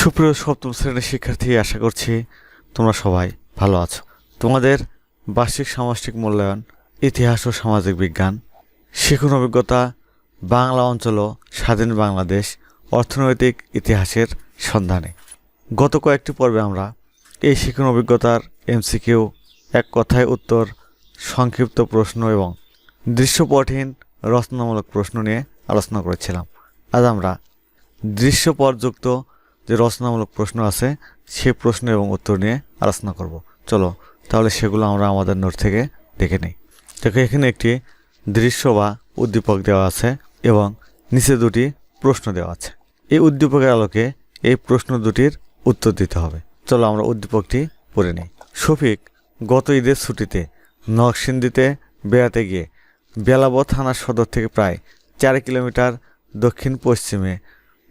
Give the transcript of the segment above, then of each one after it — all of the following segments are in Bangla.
সুপ্রিয় সপ্তম শ্রেণির শিক্ষার্থী, আশা করছি তোমরা সবাই ভালো আছো। তোমাদের বার্ষিক সামষ্টিক মূল্যায়ন, ইতিহাস ও সামাজিক বিজ্ঞান, শিক্ষণ অভিজ্ঞতা, বাংলা অঞ্চল ও স্বাধীন বাংলাদেশ, অর্থনৈতিক ইতিহাসের সন্ধানে। গত কয়েকটি পর্বে আমরা এই শিক্ষণ অভিজ্ঞতার এমসিকিউ, এক কথায় উত্তর, সংক্ষিপ্ত প্রশ্ন এবং দৃশ্যপটহীন, রচনামূলক প্রশ্ন নিয়ে আলোচনা করেছিলাম। আজ আমরা দৃশ্যপটযুক্ত যে রচনামূলক প্রশ্ন আছে, সে প্রশ্ন এবং উত্তর নিয়ে আলোচনা করব। চলো, তাহলে সেগুলো আমরা আমাদের নোট থেকে দেখে নিই। দেখো, এখানে একটি দৃশ্য বা উদ্দীপক দেওয়া আছে এবং নিচে দুটি প্রশ্ন দেওয়া আছে। এই উদ্দীপকের আলোকে এই প্রশ্ন দুটির উত্তর দিতে হবে। চলো, আমরা উদ্দীপকটি পড়ে নিই। শফিক গত ঈদের ছুটিতে নরসিংদীতে বেড়াতে গিয়ে বেলাব থানার সদর থেকে প্রায় চার কিলোমিটার দক্ষিণ পশ্চিমে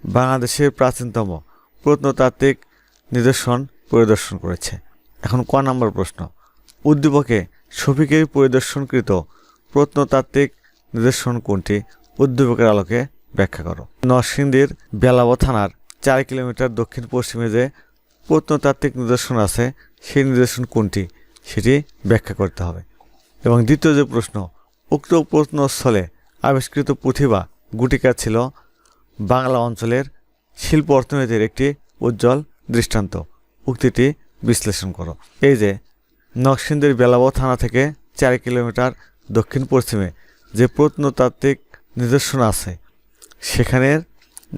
বাংলাদেশের প্রাচীনতম প্রত্নতাত্ত্বিক নিদর্শন পরিদর্শন করেছে। এখন ক নম্বর প্রশ্ন। উদ্দীপকে শফিকের পরিদর্শনকৃত প্রত্নতাত্ত্বিক নিদর্শন কোনটি? উদ্দীপকের আলোকে ব্যাখ্যা করো। নরসিংদীর বেলাব থানার চার কিলোমিটার দক্ষিণ পশ্চিমে যে প্রত্নতাত্ত্বিক নিদর্শন আছে, সেই নিদর্শন কোনটি? সেটি ব্যাখ্যা করতে হবে। এবং দ্বিতীয় যে প্রশ্ন, উক্ত প্রত্নস্থলে আবিষ্কৃত পুঁথি বা গুটিকা ছিল বাংলা অঞ্চলের শিল্প অর্থনীতির একটি উজ্জ্বল দৃষ্টান্ত। উক্তিটি বিশ্লেষণ করো। এই যে নকশিন্দের বেলাব থানা থেকে চার কিলোমিটার দক্ষিণ পশ্চিমে যে প্রত্নতাত্ত্বিক নিদর্শন আছে, সেখানের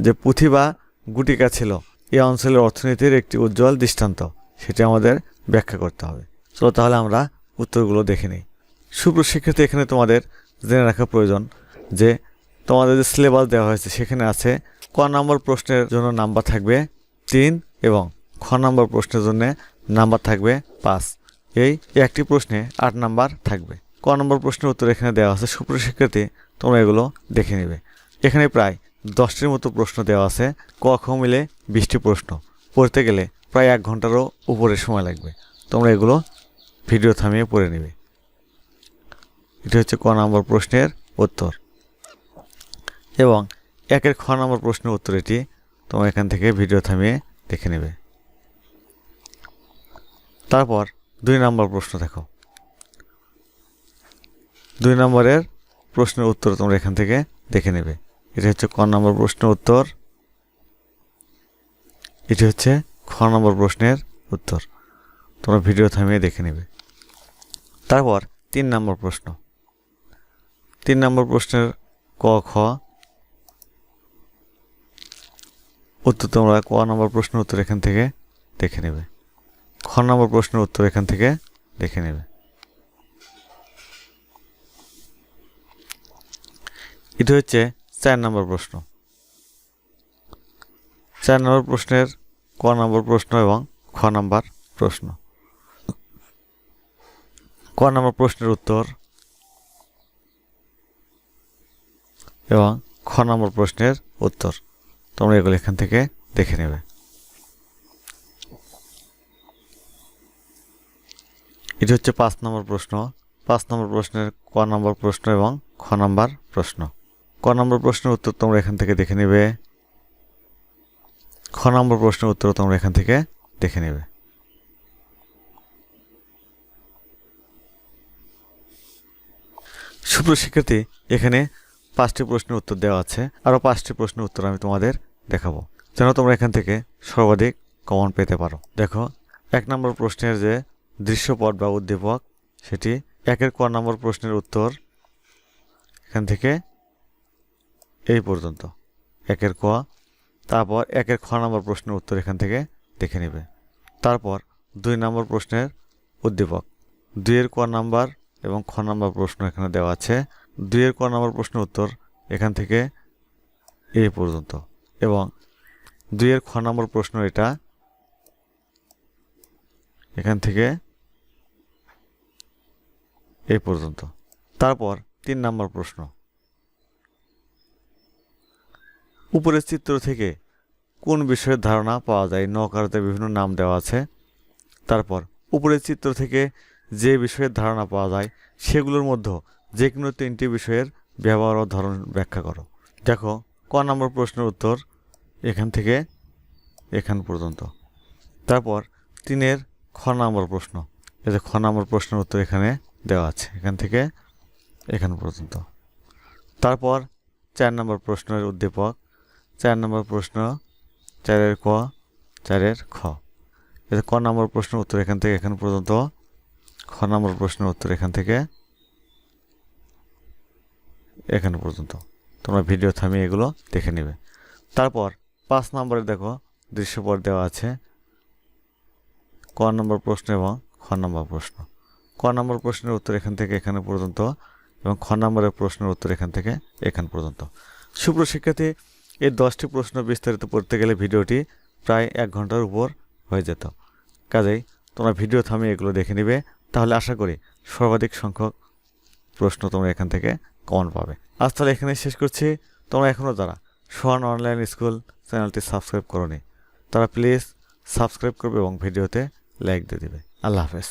যে পুঁথি বা গুটিকা ছিল এই অঞ্চলের অর্থনীতির একটি উজ্জ্বল দৃষ্টান্ত, সেটি আমাদের ব্যাখ্যা করতে হবে। চলো তাহলে আমরা উত্তরগুলো দেখে নিই। সুপ্রশিক্ষিত এখানে তোমাদের জেনে রাখা প্রয়োজন যে, তোমাদের যে সিলেবাস দেওয়া হয়েছে, সেখানে আছে ক নম্বর প্রশ্নের জন্য নাম্বার থাকবে তিন এবং খ নম্বর প্রশ্নের জন্য নাম্বার থাকবে পাঁচ। এই একটি প্রশ্নে আট নাম্বার থাকবে। ক নম্বর প্রশ্নের উত্তর এখানে দেওয়া আছে। সুপ্রশিক্ষার্থী তোমরা এগুলো দেখে নেবে। এখানে প্রায় দশটির মতো প্রশ্ন দেওয়া আছে। ক খ মিলে বিশটি প্রশ্ন। পড়তে গেলে প্রায় এক ঘন্টারও উপরে সময় লাগবে। তোমরা এগুলো ভিডিও থামিয়ে পড়ে নেবে। এটি হচ্ছে ক নম্বর প্রশ্নের উত্তর। এবং একের খ নম্বর প্রশ্নের উত্তর এটি। তোমরা এখান থেকে ভিডিও থামিয়ে দেখে নেবে। তারপর দুই নম্বর প্রশ্ন দেখো। দুই নম্বরের প্রশ্নের উত্তর তোমরা এখান থেকে দেখে নেবে। এটি হচ্ছে ক নম্বর প্রশ্নের উত্তর। এটি হচ্ছে খ নম্বর প্রশ্নের উত্তর। তোমরা ভিডিও থামিয়ে দেখে নেবে। তারপর তিন নম্বর প্রশ্ন। তিন নম্বর প্রশ্নের ক, খ উত্তর তোমরা ক নম্বর প্রশ্নের উত্তর এখান থেকে দেখে নেবে। খ নম্বর প্রশ্নের উত্তর এখান থেকে দেখে নেবে। এটা হচ্ছে চার নম্বর প্রশ্ন। চার নম্বর প্রশ্নের ক নম্বর প্রশ্ন এবং খ নম্বর প্রশ্ন। ক নম্বর প্রশ্নের উত্তর এবং খ নম্বর প্রশ্নের উত্তর। তোমরা এগুলো এখান থেকে দেখে নেবে। এটি হচ্ছে পাঁচ নম্বর প্রশ্ন। পাঁচ নম্বর প্রশ্নের ক নম্বর প্রশ্ন এবং খ নম্বর প্রশ্ন। ক নম্বর প্রশ্নের উত্তর তোমরা এখান থেকে দেখে নেবে। খ নম্বর প্রশ্নের উত্তর তোমরা এখান থেকে দেখে নেবে। সুপ্রশিক্ষার্থী এখানে পাঁচটি প্রশ্নের উত্তর দেওয়া আছে। আরও পাঁচটি প্রশ্নের উত্তর আমি তোমাদের দেখাবো। যেন তোমরা এখান থেকে সর্বাধিক কমন পেতে পারো। দেখো, এক নম্বর প্রশ্নের যে দৃশ্যপট বা উদ্দীপক, সেটি একের ক নম্বর প্রশ্নের উত্তর এখান থেকে এই পর্যন্ত। একের ক, তারপর একের খ নম্বর প্রশ্নের উত্তর এখান থেকে দেখে নেবে। তারপর দুই নম্বর প্রশ্নের উদ্দীপক। দুইয়ের ক নাম্বার এবং খ নম্বর প্রশ্ন এখানে দেওয়া আছে। দুইয়ের ক নম্বর প্রশ্নের উত্তর এখান থেকে এই পর্যন্ত। এবং দুইয়ের খ নম্বর প্রশ্ন এটা। এখান থেকে এই পর্যন্ত। তারপর তিন নম্বর প্রশ্ন। উপরের চিত্র থেকে কোন বিষয়ের ধারণা পাওয়া যায়? নকারতে বিভিন্ন নাম দেওয়া আছে। তারপর উপরের চিত্র থেকে যে বিষয়ের ধারণা পাওয়া যায়, সেগুলোর মধ্যে যে কোনো তিনটি বিষয়ের ব্যবহার ও ধরন ব্যাখ্যা করো। দেখো, ক নম্বর প্রশ্নের উত্তর এখান থেকে এখান পর্যন্ত। তারপর তিনের খ নম্বর প্রশ্ন। যে খ নম্বর প্রশ্নের উত্তর এখানে দেওয়া আছে। এখান থেকে এখান পর্যন্ত। তারপর চার নম্বর প্রশ্নের উদ্দীপক। চার নম্বর প্রশ্ন চারের ক, চারের খ। এটা ক নম্বর প্রশ্নের উত্তর এখান থেকে এখান পর্যন্ত। খ নম্বর প্রশ্নের উত্তর এখান থেকে এখান পর্যন্ত। তোমরা ভিডিও থামিয়ে এগুলো দেখে নেবে। তারপর পাঁচ নম্বরে দেখো, দৃশ্যপট দেওয়া আছে। ক নম্বর প্রশ্ন এবং খ নম্বর প্রশ্ন। ক নম্বর প্রশ্নের উত্তর এখান থেকে এখানে পর্যন্ত এবং খ নম্বরের প্রশ্নের উত্তর এখান থেকে এখান পর্যন্ত। সুপ্র শিক্ষার্থী, এই দশটি প্রশ্ন বিস্তারিত পড়তে গেলে ভিডিওটি প্রায় এক ঘণ্টার উপর হয়ে যেত। কাজেই তোমরা ভিডিও থামিয়ে এগুলো দেখে নিবে। তাহলে আশা করি সর্বাধিক সংখ্যক প্রশ্ন তোমরা এখান থেকে কমন পাবে। আজ তাহলে এখানে শেষ করছি। তোমরা এখনও যারা সোহান অনলাইন স্কুল চ্যানেলটি সাবস্ক্রাইব করো তারা প্লিজ সাবস্ক্রাইব করবে এবং ভিডিওতে লাইক দিয়ে দেবে। আল্লাহ হাফেজ।